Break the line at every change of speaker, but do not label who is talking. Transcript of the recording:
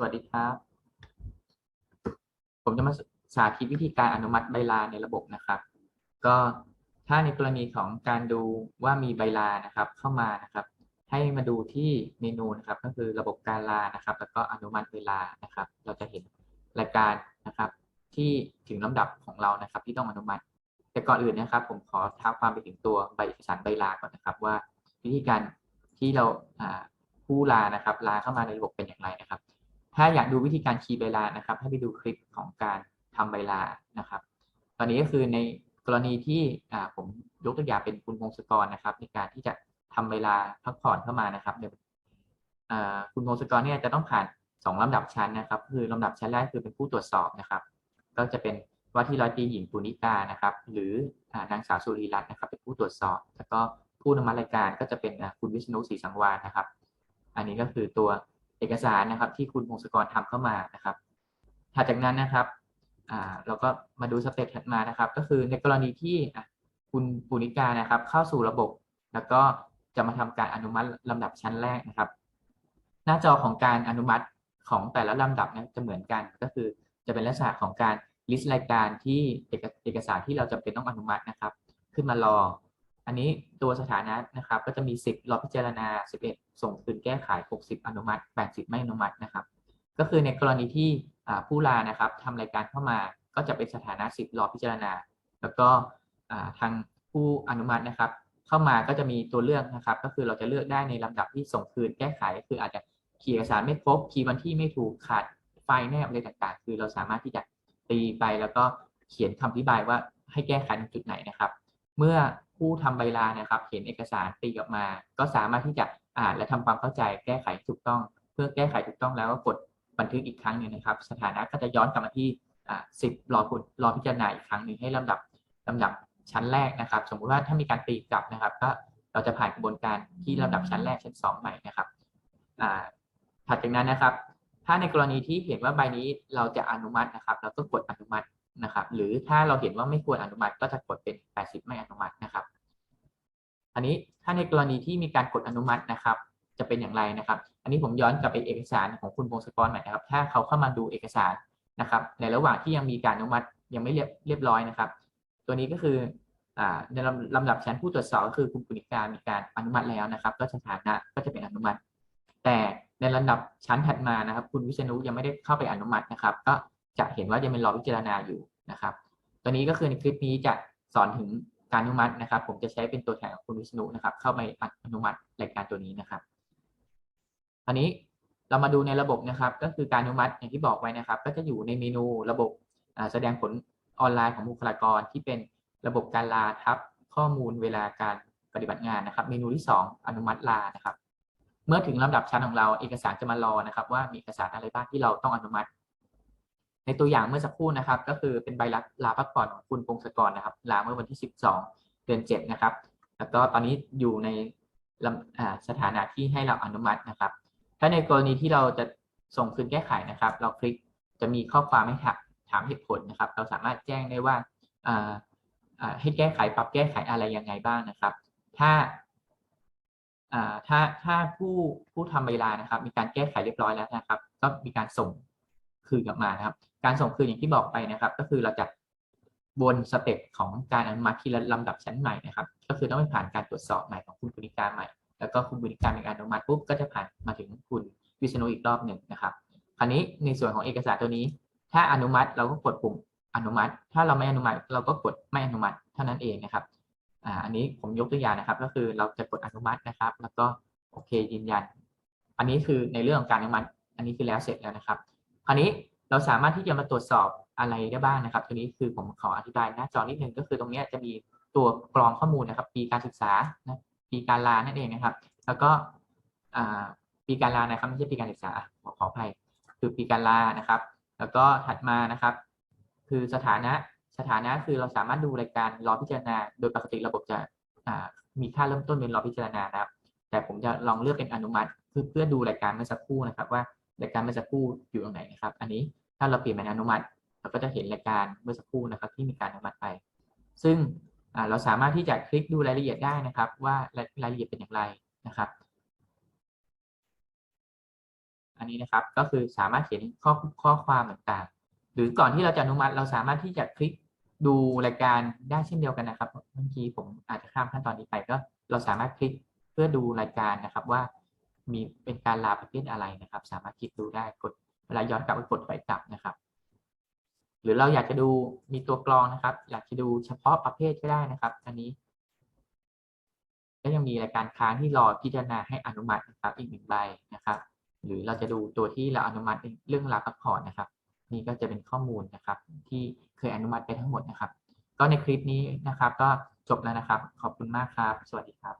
สวัสดีครับ ผมจะมาสาธิตวิธีการอนุมัติใบลาในระบบนะครับ ก็ถ้าในกรณีของการดูว่ามีใบลานะครับ เข้ามานะครับ ให้มาดูที่เมนูนะครับ ก็คือระบบการลานะครับ แล้วก็อนุมัติเวลานะครับ เราจะเห็นรายการนะครับ ที่ถึงลำดับของเรานะครับ ที่ต้องอนุมัติ แต่ก่อนอื่นนะครับ ผมขอท้าความไปถึงตัวใบเอกสารใบลาก่อนนะครับ ว่าวิธีการที่เราผู้ลานะครับลาเข้ามาในระบบเป็นอย่างไรนะครับ ถ้าอยากดูวิธีการคีย์ใบลานะครับ ให้ไปดูคลิปของการทำใบลานะครับ ตอนนี้ก็คือในกรณีที่ผมยกตัวอย่างเป็นคุณพงศกรนะครับ ในการที่จะทำใบลาพักผ่อนเข้ามานะครับเดี๋ยวคุณพงศกรเนี่ยจะต้องผ่านสองลำดับชั้นนะครับ คือลำดับชั้นแรกคือเป็นผู้ตรวจสอบนะครับ ก็จะเป็นว่าที่ร้อยตีหญิงปุณิกานะครับ หรือนางสาวสุรีรัตน์นะครับ เป็นผู้ตรวจสอบ แล้วก็ผู้นำมารายการก็จะเป็นคุณวิษณุศรีสังวาลนะครับ อันนี้ก็คือตัว เอกสารนะครับที่คุณพงศกรทำเข้ามานะครับถัดจากนั้นนะครับเราก็มาดูสเต็ปถัดมานะครับ ก็คือในกรณีที่คุณปุณิกานะครับ เข้าสู่ระบบ แล้วก็จะมาทำการอนุมัติลำดับชั้นแรกนะครับ หน้าจอของการอนุมัติของแต่ละลำดับเนยจะเหมือนกัน ก็คือจะเป็นลักษณะของการ list รายการที่เอกสารที่เราจำเป็นต้องอนุมัตินะครับ ขึ้นมารอ อันนี้ตัวสถานะนะครับก็จะมี 10รอพิจารณา 11 ส่งคืนแก้ไข 60 อนุมัติ 80 ไม่อนุมัตินะครับ ก็คือในกรณีที่ผู้ลานะครับทำรายการเข้ามาก็จะเป็นสถานะ 10รอพิจารณา แล้วก็ทางผู้อนุมัตินะครับ เข้ามาก็จะมีตัวเลือกนะครับ ก็คือเราจะเลือกได้ในลำดับที่ส่งคืนแก้ไข คืออาจจะขีย์เอกสารไม่ครบคีย์วันที่ไม่ถูกขาดไฟล์แนบอะไรต่างๆ คือเราสามารถที่จะตีไปแล้วก็เขียนคำอธิบายว่าให้แก้ไขในจุดไหนนะครับ เมื่อ ผู้ทำใบลานะครับ เห็นเอกสารตีออกมา ก็สามารถที่จะอ่านและทำความเข้าใจแก้ไขถูกต้อง เพื่อแก้ไขถูกต้องแล้วก็กดบันทึกอีกครั้งหนึ่งนะครับ สถานะก็จะย้อนกลับมาที่อ่าสิบรอคุณรอพิจารณาอีกครั้งหนึ่งให้ลำดับลำดับชั้นแรกนะครับ สมมุติว่าถ้ามีการตีกลับนะครับ ก็เราจะผ่านกระบวนการที่ลำดับชั้นแรกชั้นสองใหม่นะครับอ่าถัดจากนั้นนะครับ ถ้าในกรณีที่เห็นว่าใบนี้เราจะอนุมัตินะครับ เราก็กดอนุมัติ นะครับ หรือถ้าเราเห็นว่าไม่ควรอนุมัติก็จะกดเป็น 80 ไม่อนุมัตินะครับ อันนี้ถ้าในกรณีที่มีการกดอนุมัตินะครับ จะเป็นอย่างไรนะครับ อันนี้ผมย้อนกลับไปเอกสารของคุณพงศกรหน่อยนะครับ ถ้าเขาเข้ามาดูเอกสารนะครับ ในระหว่างที่ยังมีการอนุมัติยังไม่เรียบเรียบร้อยนะครับ ตัวนี้ก็คือในลำดับชั้นผู้ตรวจสอบก็คือคุณปุณิกามีการอนุมัติแล้วนะครับ ก็สถานะก็จะเป็นอนุมัติ แต่ในลำดับชั้นถัดมานะครับ คุณวิษณุยังไม่ได้เข้าไปอนุมัตินะครับ ก็จะเห็นว่ายังเป็นรอพิจารณาอยู่ นะครับ ตัวนี้ก็คือในคลิปนี้จะสอนถึงการอนุมัตินะครับ ผมจะใช้เป็นตัวแทนของคุณวิษณุนะครับ เข้าไปอนุมัติรายการตัวนี้นะครับอันนี้เรามาดูในระบบนะครับ ก็คือการอนุมัติอย่างที่บอกไว้นะครับ ก็จะอยู่ในเมนูระบบแสดงผลออนไลน์ของบุคลากร ที่เป็นระบบการลาทับข้อมูลเวลาการปฏิบัติงานนะครับ เมนูที่ 2 อนุมัติลานะครับ เมื่อถึงลำดับชั้นของเราเอกสารจะมารอนะครับ ว่ามีเอกสารอะไรบ้างที่เราต้องอนุมัติ ในตัวอย่างเมื่อสักครู่นะครับ ก็คือเป็นใบลาพักผ่อนของคุณพงศกรนะครับ ลาเมื่อวันที่ 12 เดือน 7 นะครับ แล้วก็ตอนนี้อยู่ในสถานะที่ให้เราอนุมัตินะครับ ถ้าในกรณีที่เราจะส่งคืนแก้ไขนะครับ เราคลิกจะมีข้อความให้ถามเหตุผลนะครับ เราสามารถแจ้งได้ว่าให้แก้ไขปรับแก้ไขอะไรยังไงบ้างนะครับ ถ้าถ้าถ้าผู้ผู้ทำเวลานะครับ มีการแก้ไขเรียบร้อยแล้วนะครับ ก็มีการส่งคืนกลับมานะครับ การส่งคืนอย่างที่บอกไปนะครับ ก็คือเราจะวนสเต็ปของการอนุมัติทีละลำดับชั้นใหม่นะครับ ก็คือต้องไปผ่านการตรวจสอบใหม่ของคุณบริการใหม่ แล้วก็คุณบริการมีการอนุมัติปุ๊บก็จะผ่านมาถึงคุณวิษณุอีกรอบหนึ่งนะครับ คราวนี้ในส่วนของเอกสารตัวนี้ ถ้าอนุมัติเราก็กดปุ่มอนุมัติ ถ้าเราไม่อนุมัติเราก็กดไม่อนุมัติเท่านั้นเองนะครับอันนี้ผมยกตัวอย่างนะครับ ก็คือเราจะกดอนุมัตินะครับ แล้วก็โอเคยืนยัน อันนี้คือในเรื่องของการอนุมัติ อันนี้คือแล้วเสร็จแล้วนะครับ คราวนี้ เราสามารถที่จะมาตรวจสอบอะไรได้บ้างนะครับตัวนี้คือผมขออธิบายหน้าจอนิดนึงก็คือตรงนี้จะมีตัวกรองข้อมูลนะครับ ปีการศึกษานะปีการลานั่นเองนะครับ แล้วก็ปีการลานะครับไม่ใช่ปีการศึกษาขอขออภัยคือปีการลานะครับ แล้วก็ถัดมานะครับ คือสถานะสถานะคือเราสามารถดูรายการรอพิจารณา โดยปกติระบบจะมีค่าเริ่มต้นเป็นรอพิจารณานะครับ แต่ผมจะลองเลือกเป็นอนุมัติ เพื่อเพื่อดูรายการเมื่อสักครู่นะครับว่า รายการเมื่อสักครู่อยู่ตรงไหนนะครับ อันนี้ถ้าเราเปลี่ยนเป็นอนุมัติ เราก็จะเห็นรายการเมื่อสักครู่นะครับ ที่มีการอนุมัติไป ซึ่งเราสามารถที่จะคลิกดูรายละเอียดได้นะครับ ว่ารายละเอียดเป็นอย่างไรนะครับ อันนี้นะครับก็คือสามารถเขียนข้อข้อความต่างๆ หรือก่อนที่เราจะอนุมัติ เราสามารถที่จะคลิกดูรายการได้เช่นเดียวกันนะครับเมื่อกี้ผมอาจจะข้ามขั้นตอนนี้ไปก็ เราสามารถคลิกเพื่อดูรายการนะครับว่า มีเป็นการลาประเภทอะไรนะครับ สามารถคลิกดูได้กดเวลาย้อนกลับก็กดไปกลับนะครับ หรือเราอยากจะดูมีตัวกรองนะครับ อยากจะดูเฉพาะประเภทก็ได้นะครับ อันนี้ก็ยังมีรายการค้างที่รอพิจารณาให้อนุมัตินะครับ อีกหนึ่งใบนะครับ หรือเราจะดูตัวที่เราอนุมัติเรื่องราวพักผ่อนนะครับ นี่ก็จะเป็นข้อมูลนะครับ ที่เคยอนุมัติไปทั้งหมดนะครับ ก็ในคลิปนี้นะครับ ก็จบแล้วนะครับ ขอบคุณมากครับ สวัสดีครับ